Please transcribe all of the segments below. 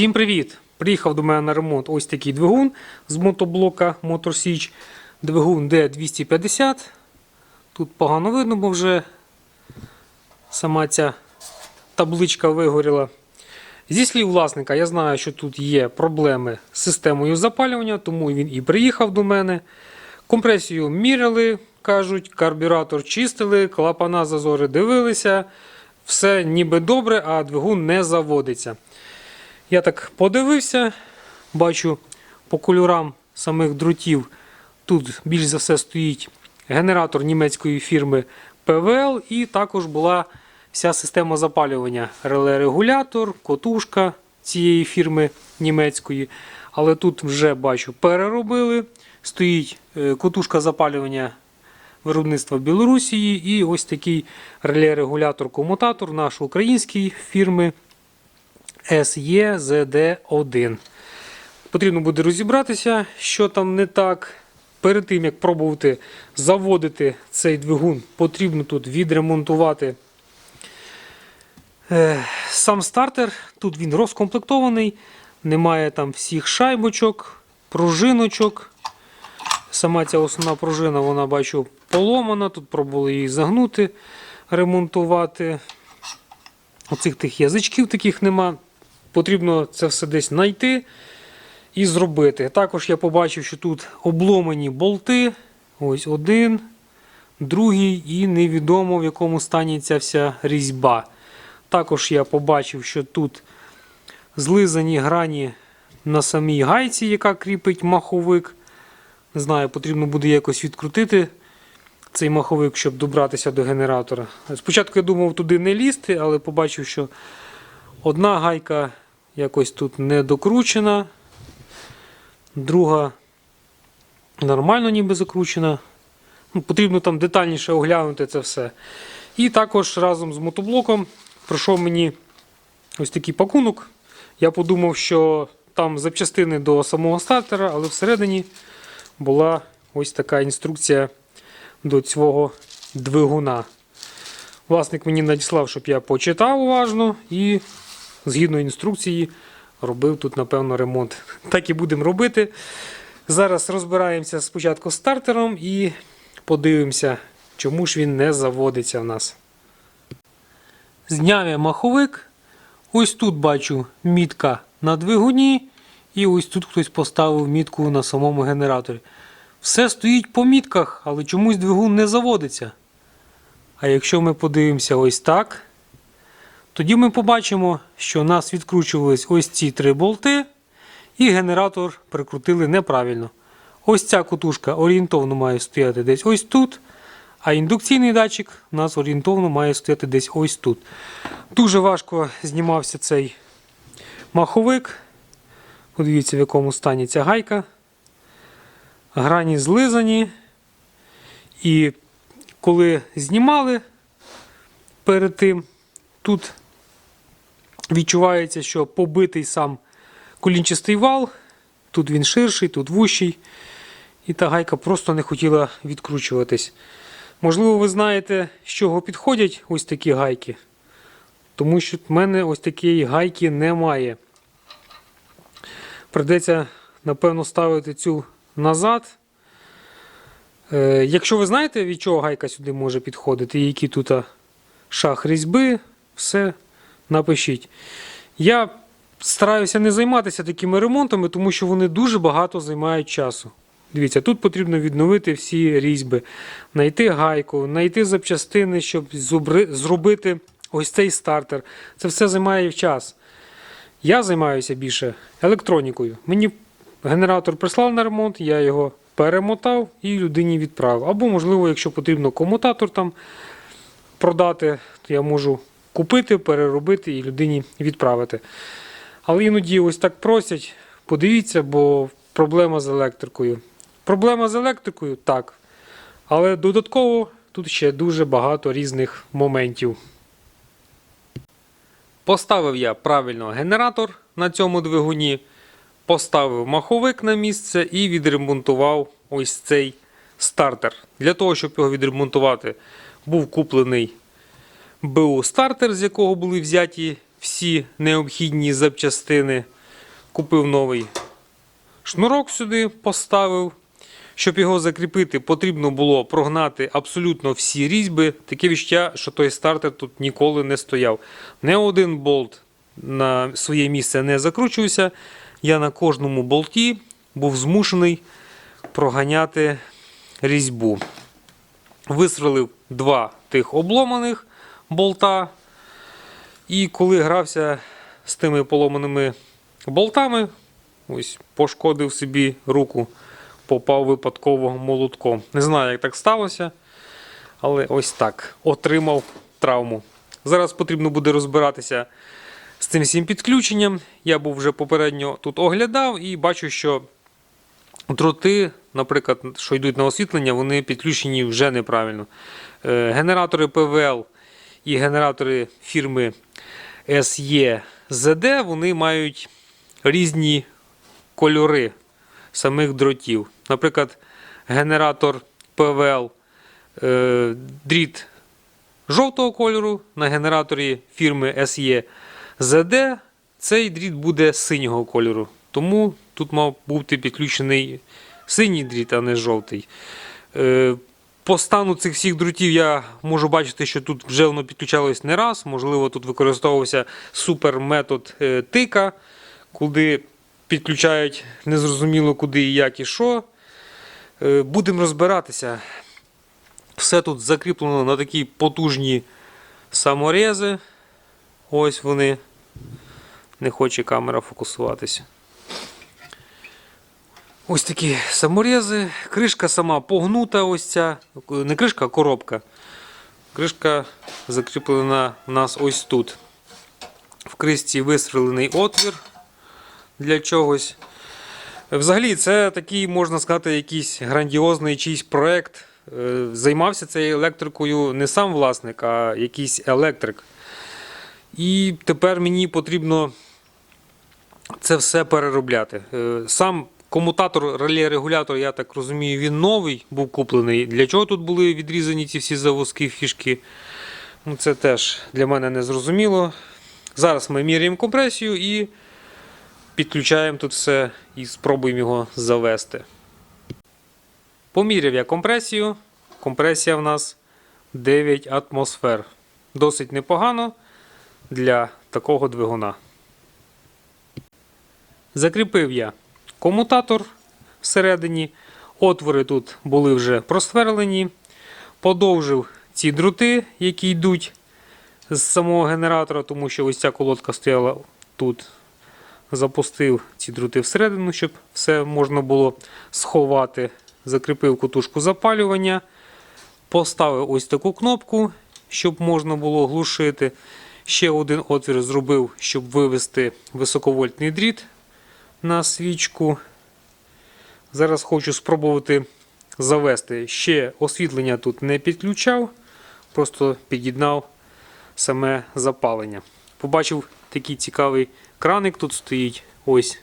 Всім привіт! Приїхав до мене на ремонт ось такий двигун з мотоблока Motor Двигун D250. Тут погано видно, бо вже сама ця табличка вигоріла. Зі слів власника, я знаю, що тут є проблеми з системою запалювання, тому він і приїхав до мене. Компресію міряли, кажуть, карбюратор чистили, клапана зазори дивилися. Все ніби добре, а двигун не заводиться. Я так подивився, бачу по кольорам самих дротів. Тут більш за все стоїть генератор німецької фірми PWL і також була вся система запалювання. Реле-регулятор, котушка цієї фірми німецької. Але тут вже бачу переробили. Стоїть е, котушка запалювання виробництва Білорусії і ось такий реле-регулятор-комутатор наш української фірми SEZD1. Потрібно буде розібратися, що там не так. Перед тим, як пробувати заводити цей двигун, потрібно тут відремонтувати е, сам стартер. Тут він розкомплектований, немає там всіх шайбочок, пружиночок. Сама ця основна пружина, вона бачу, поломана. Тут пробували її загнути, ремонтувати. Оцих тих язичків таких нема. Потрібно це все десь знайти і зробити. Також я побачив, що тут обломані болти. Ось один, другий, і невідомо в якому стані ця вся різьба. Також я побачив, що тут злизані грані на самій гайці, яка кріпить маховик. Не знаю, потрібно буде якось відкрутити цей маховик, щоб добратися до генератора. Спочатку я думав туди не лізти, але побачив, що одна гайка якось тут не докручена, друга нормально ніби закручена. Ну, Потрібно там детальніше оглянути це все. І також разом з мотоблоком пройшов мені ось такий пакунок. Я подумав, що там запчастини до самого стартера, але всередині була ось така інструкція до цього двигуна. Власник мені надіслав, щоб я почитав уважно і згідно інструкції робив тут, напевно, ремонт. Так і будемо робити. Зараз розбираємося спочатку з стартером і подивимося, чому ж він не заводиться в нас. Зняв я маховик. Ось тут бачу мітка на двигуні, і ось тут хтось поставив мітку на самому генераторі. Все стоїть по мітках, але чомусь двигун не заводиться. А якщо ми подивимося ось так, тоді ми побачимо, що у нас відкручувались ось ці три болти, і генератор прикрутили неправильно. Ось ця кутушка орієнтовно має стояти десь ось тут. А індукційний датчик у нас орієнтовно має стояти десь ось тут. Дуже важко знімався цей маховик. Подивіться, в якому стані ця гайка. Грані злизані. І коли знімали перед тим, тут відчувається, що побитий сам колінчастий вал. Тут він ширший, тут вущий. І та гайка просто не хотіла відкручуватись. Можливо, ви знаєте, з чого підходять ось такі гайки. Тому що в мене ось такої гайки немає. Придеться, напевно, ставити цю назад. Е, якщо ви знаєте, від чого гайка сюди може підходити, і які тут шах різьби, все напишіть. Я стараюся не займатися такими ремонтами, тому що вони дуже багато займають часу. Дивіться, тут потрібно відновити всі різьби, знайти гайку, знайти запчастини, щоб зробити ось цей стартер. Це все займає час. Я займаюся більше електронікою. Мені генератор прислав на ремонт, я його перемотав і людині відправив. Або, можливо, якщо потрібно комутатор там продати, то я можу купити, переробити і людині відправити. Але іноді ось так просять, подивіться, бо проблема з електрикою. Проблема з електрикою так. Але додатково тут ще дуже багато різних моментів. Поставив я правильно генератор на цьому двигуні, поставив маховик на місце і відремонтував ось цей стартер. Для того, щоб його відремонтувати, був куплений БУ стартер, з якого були взяті всі необхідні запчастини. купив новий шнурок сюди, поставив. Щоб його закріпити, потрібно було прогнати абсолютно всі різьби. Таке відчуття, що той стартер тут ніколи не стояв. Не один болт на своє місце не закручувався. Я на кожному болті був змушений проганяти різьбу. Вистрелив два тих обломаних болта. І коли грався з тими поломаними болтами, ось пошкодив собі руку, попав випадково молотком. Не знаю, як так сталося, але ось так. Отримав травму. Зараз потрібно буде розбиратися з цим всім підключенням. Я був вже попередньо тут оглядав і бачу, що дроти, наприклад, що йдуть на освітлення, вони підключені вже неправильно. Е, Генератори ПВЛ і генератори фірми SEZD, вони мають різні кольори самих дротів. Наприклад, генератор ПВЛ е, дріт жовтого кольору, на генераторі фірми SEZD цей дріт буде синього кольору. Тому тут мав бути підключений синій дріт, а не жовтий. По стану цих всіх дротів я можу бачити, що тут вже воно підключалось не раз. Можливо, тут використовувався суперметод е, тика, куди підключають незрозуміло куди і як і що. Е, Будемо розбиратися. Все тут закріплено на такі потужні саморези. Ось вони. Не хоче камера фокусуватися. Ось такі саморези. Кришка сама погнута, ось ця. Не кришка, а коробка. Кришка закріплена у нас ось тут. В кришці вистрілений отвір для чогось. Взагалі, це такий, можна сказати, якийсь грандіозний чийсь проект. Е, Займався цією електрикою не сам власник, а якийсь електрик. І тепер мені потрібно це все переробляти. Е, Сам комутатор реле-регулятор, я так розумію, він новий був куплений. Для чого тут були відрізані ці всі заводські фішки? Ну, Це теж для мене не зрозуміло. Зараз ми міряємо компресію і підключаємо тут все і спробуємо його завести. Поміряв я компресію. Компресія в нас 9 атмосфер. Досить непогано для такого двигуна. Закріпив я комутатор всередині. Отвори тут були вже просверлені. Подовжив ці дроти, які йдуть з самого генератора, тому що ось ця колодка стояла тут. Запустив ці дроти всередину, щоб все можна було сховати. Закріпив кутушку запалювання. Поставив ось таку кнопку, щоб можна було глушити. Ще один отвір зробив, щоб вивести високовольтний дріт на свічку. Зараз хочу спробувати завести. Ще освітлення тут не підключав, просто під'єднав саме запалення. Побачив такий цікавий краник тут стоїть. Ось.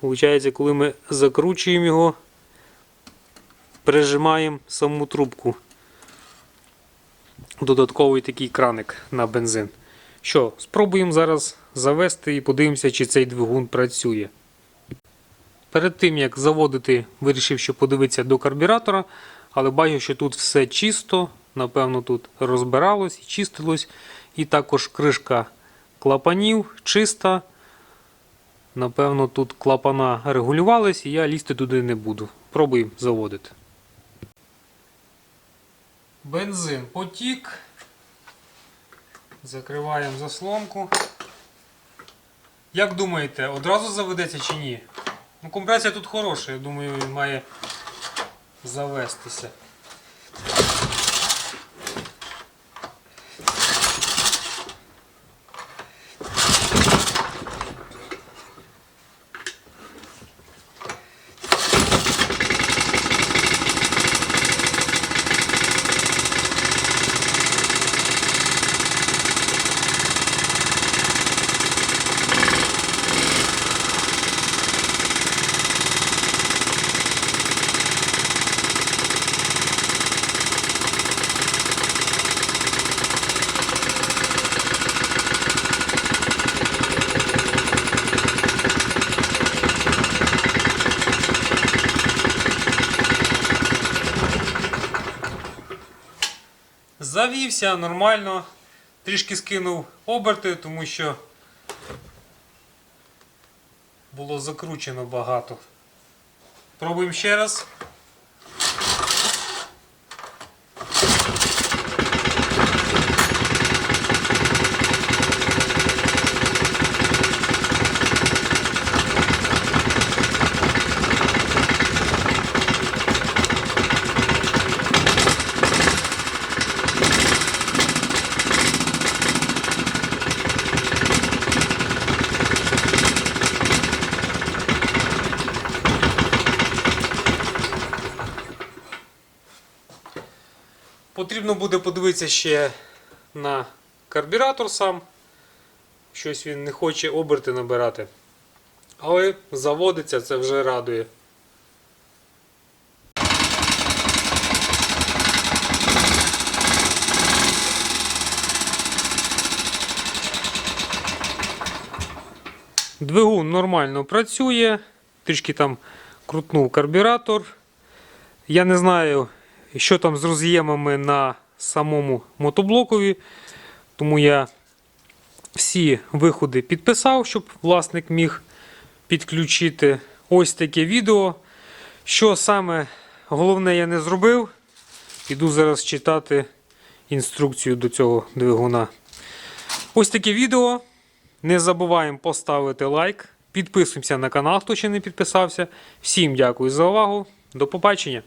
Получається, коли ми закручуємо його, прижимаємо саму трубку. Додатковий такий краник на бензин. Що, спробуємо зараз завести і подивимося, чи цей двигун працює. Перед тим як заводити, вирішив, що подивитися до карбюратора, але бачу, що тут все чисто, напевно, тут розбиралось і чистилось. І також кришка клапанів чиста. Напевно, тут клапана регулювались і я лізти туди не буду. Пробуємо заводити. Бензин потік. Закриваємо заслонку. Як думаєте, одразу заведеться чи ні? Ну, компресія тут хороша, я думаю, він має завестися. Завівся нормально. Трішки скинув оберти, тому що було закручено багато. Пробуємо ще раз. Потрібно буде подивитися ще на карбюратор сам. Щось він не хоче оберти набирати. Але заводиться, це вже радує. Двигун нормально працює, трішки там крутнув карбюратор. Я не знаю, що там з роз'ємами на самому мотоблокові, тому я всі виходи підписав, щоб власник міг підключити ось таке відео. Що саме головне я не зробив, іду зараз читати інструкцію до цього двигуна. Ось таке відео. Не забуваємо поставити лайк. Підписуємося на канал, хто ще не підписався. Всім дякую за увагу. До побачення!